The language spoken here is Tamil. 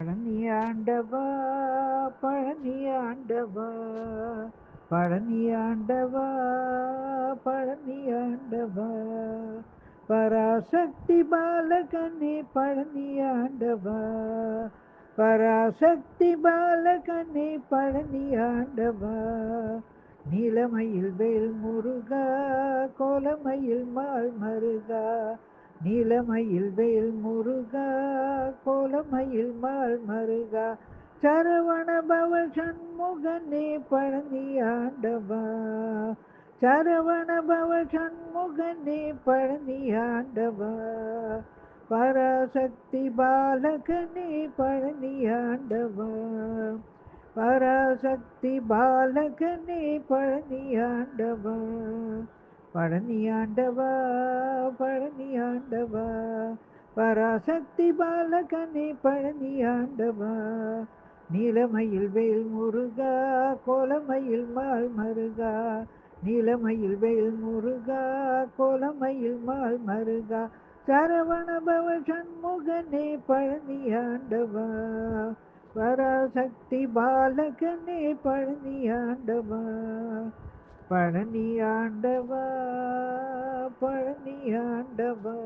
பழனி ஆண்டவா பழனி ஆண்டவா பழனி ஆண்டவா பழனி ஆண்டவா பராசக்தி பாலகனே பழனி ஆண்டவா பராசக்தி பாலகனே பழனி ஆண்டவா நீலமயில் வேல் முருகா கோலமயில் மால் மருகா நீலமயில் வேல் முருகா மயில் மால் மருகா. சரவண பவ சண்முகனே பழனி ஆண்டவா. சரவண பவ சண்முகனே பழனி ஆண்டவா. பராசக்தி பாலகனே பழனி ஆண்டவா. பராசக்தி பாலகனே பழனி ஆண்டவா. பழனி ஆண்டவா பழனி ஆண்டவா பராசக்தி பாலகனே பழனி ஆண்டவா. நீலமயில் வெயில் முருகா கோலமயில் மால் மருகா. நீலமயில் வெயில் முருகா கோலமயில் மால் மருகா. சரவண பவ சண்முகனே பழனி ஆண்டவா. பராசக்தி பாலகனே பழனி ஆண்டவா. பழனி ஆண்டவா பழனி ஆண்டவா.